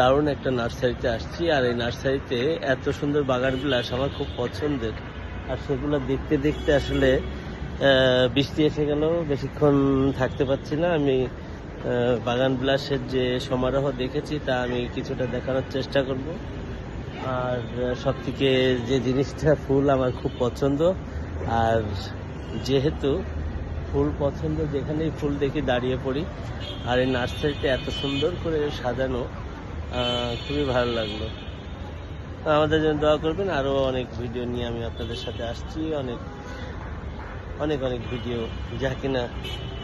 দারুণ একটা নার্সারিতে আসছি, আর এই নার্সারিতে এত সুন্দর বাগান বিলাস আমার খুব পছন্দের। আর সেগুলো দেখতে দেখতে আসলে বৃষ্টি এসে গেল, বেশিক্ষণ থাকতে পারছি না। আমি বাগান বিলাসের যে সমারোহ দেখেছি, তা আমি কিছুটা দেখানোর চেষ্টা করব। আর সব থেকে যে জিনিসটা, ফুল আমার খুব পছন্দ। আর যেহেতু ফুল পছন্দ, যেখানেই ফুল দেখি, দাঁড়িয়ে পড়ি। আর এই নার্সারিতে এত সুন্দর করে সাজানো খুবই ভালো লাগল। আমাদের জন্য দোয়া করবেন আরও অনেক ভিডিও নিয়ে আমি আপনাদের সাথে আসছি, অনেক অনেক অনেক ভিডিও। যা কিনা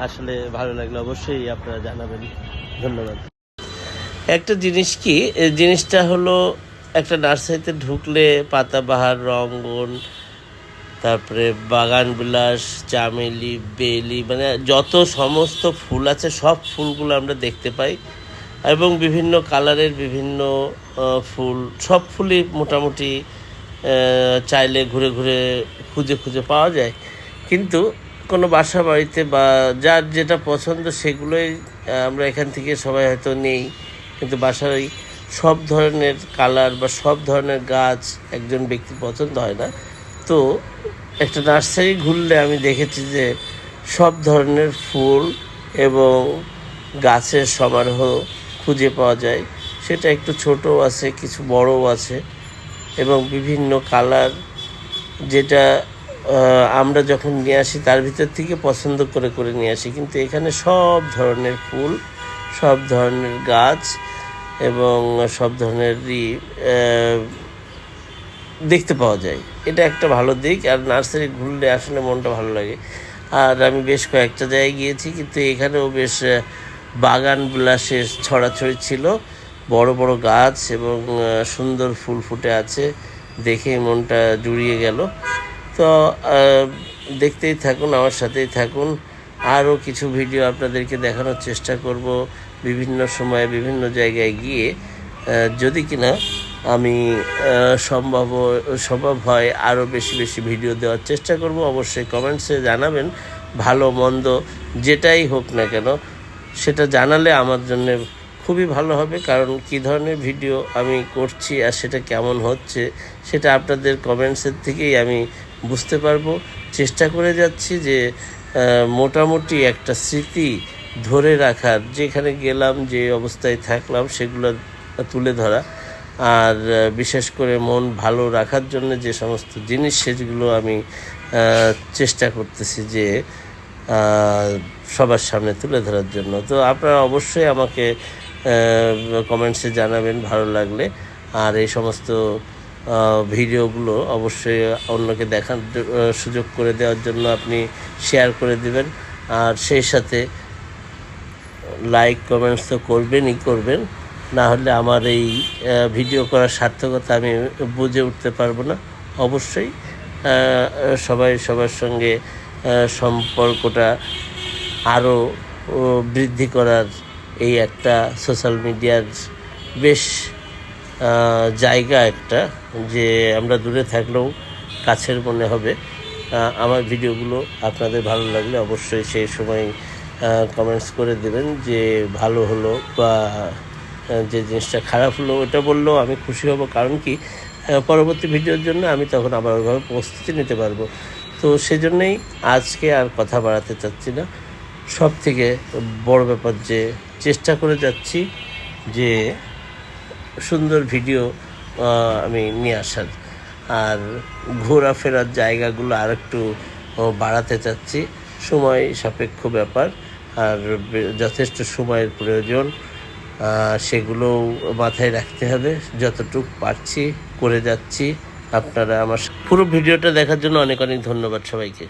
আসলে ভালো লাগল অবশ্যই আপনারা জানাবেন। ধন্যবাদ। একটা জিনিস কি জিনিসটা হলো, একটা নার্সারিতে ঢুকলে পাতাবাহার, রঙ্গন, তারপরে বাগান বিলাস চামেলি, বেলি মানে যত সমস্ত ফুল আছে, সব ফুলগুলো আমরা দেখতে পাই। এবং বিভিন্ন কালারের বিভিন্ন ফুল, সব ফুলই মোটামুটি চাইলে ঘুরে ঘুরে খুঁজে খুঁজে পাওয়া যায়। কিন্তু কোনো বাসা বাড়িতে বা যার যেটা পছন্দ সেগুলোই আমরা এখান থেকে সবাই হয়তো নেই। কিন্তু বাসায় সব ধরনের কালার বা সব ধরনের গাছ একজন ব্যক্তি পছন্দ হয় না। তো একটা নার্সারি ঘুরলে আমি দেখেছি যে সব ধরনের ফুল এবং গাছের সমারোহ খুঁজে পাওয়া যায়। সেটা একটু ছোটও আছে, কিছু বড়ও আছে এবং বিভিন্ন কালার যেটা আমরা যখন নিয়ে আসি তার ভিতর থেকে পছন্দ করে করে নিয়ে আসি। কিন্তু এখানে সব ধরনের ফুল, সব ধরনের গাছ এবং সব ধরনেরই দেখতে পাওয়া যায়। এটা একটা ভালো দিক আর নার্সারি ঘুরলে আসলে মনটা ভালো লাগে। আর আমি বেশ কয়েকটা জায়গায় গিয়েছি, কিন্তু এখানেও বেশ বাগান বিলাসের ছড়াছড়ি ছিল। বড় বড় গাছ এবং সুন্দর ফুল ফুটে আছে দেখে মনটা জুড়িয়ে গেল। তো দেখতেই থাকুন, আমার সাথেই থাকুন। আরও কিছু ভিডিও আপনাদেরকে দেখানোর চেষ্টা করব বিভিন্ন সময়ে, বিভিন্ন জায়গায় গিয়ে। যদি কিনা আমি সম্ভব সম্ভব হয় আরও বেশি বেশি ভিডিও দেওয়ার চেষ্টা করব, অবশ্যই কমেন্টসে জানাবেন। ভালো, মন্দ, যেটাই হোক না কেন সেটা জানালে আমার জন্য খুবই ভালো হবে, কারণ কী ধরনের ভিডিও আমি করছি আর সেটা কেমন হচ্ছে, সেটা আপনাদের কমেন্টসের থেকেই আমি বুঝতে পারব। চেষ্টা করে যাচ্ছি যে মোটামুটি একটা স্মৃতি ধরে রাখার, যেখানে গেলাম, যে অবস্থায় থাকলাম, সেগুলো তুলে ধরা। আর বিশেষ করে মন ভালো রাখার জন্য যে সমস্ত জিনিস, সেগুলো আমি চেষ্টা করতেছি যে সবার সামনে তুলে ধরার জন্য। তো আপনারা অবশ্যই আমাকে কমেন্টসে জানাবেন ভালো লাগলে। আর এই সমস্ত ভিডিওগুলো অবশ্যই অন্যকে দেখার সুযোগ করে দেওয়ার জন্য আপনি শেয়ার করে দিবেন। আর সেই সাথে লাইক কমেন্টস তো করবেনই করবেন। না হলে আমার এই ভিডিও করার সার্থকতা আমি বুঝে উঠতে পারব না। অবশ্যই সবাই সবার সঙ্গে সম্পর্কটা আরও বৃদ্ধি করার এই একটা সোশ্যাল মিডিয়ার বেশ জায়গা একটা যে আমরা দূরে থাকলেও কাছের মনে হবে। আমার ভিডিওগুলো আপনাদের ভালো লাগলে অবশ্যই সেই সময় কমেন্টস করে দেবেন যে ভালো হলো বা যে জিনিসটা খারাপ হলো ওটা বললেও আমি খুশি হব। কারণ কি পরবর্তী ভিডিওর জন্য আমি তখন আবার ওইভাবে প্রস্তুতি নিতে পারব। তো সেজন্যই আজকে আর কথা বাড়াতে চাচ্ছি না। সব থেকে বড় ব্যাপার যে চেষ্টা করে যাচ্ছি যে সুন্দর ভিডিও আমি নিয়ে আসার। আর ঘোরাফেরার জায়গাগুলো আর একটু বাড়াতে চাচ্ছি। সময় সাপেক্ষ ব্যাপার। আর যথেষ্ট সময়ের প্রয়োজন। আহ, সেগুলোও মাথায় রাখতে হবে। যতটুক পারছি করে যাচ্ছি। আপনারা আমার পুরো ভিডিওটা দেখার জন্য অনেক অনেক ধন্যবাদ সবাইকে।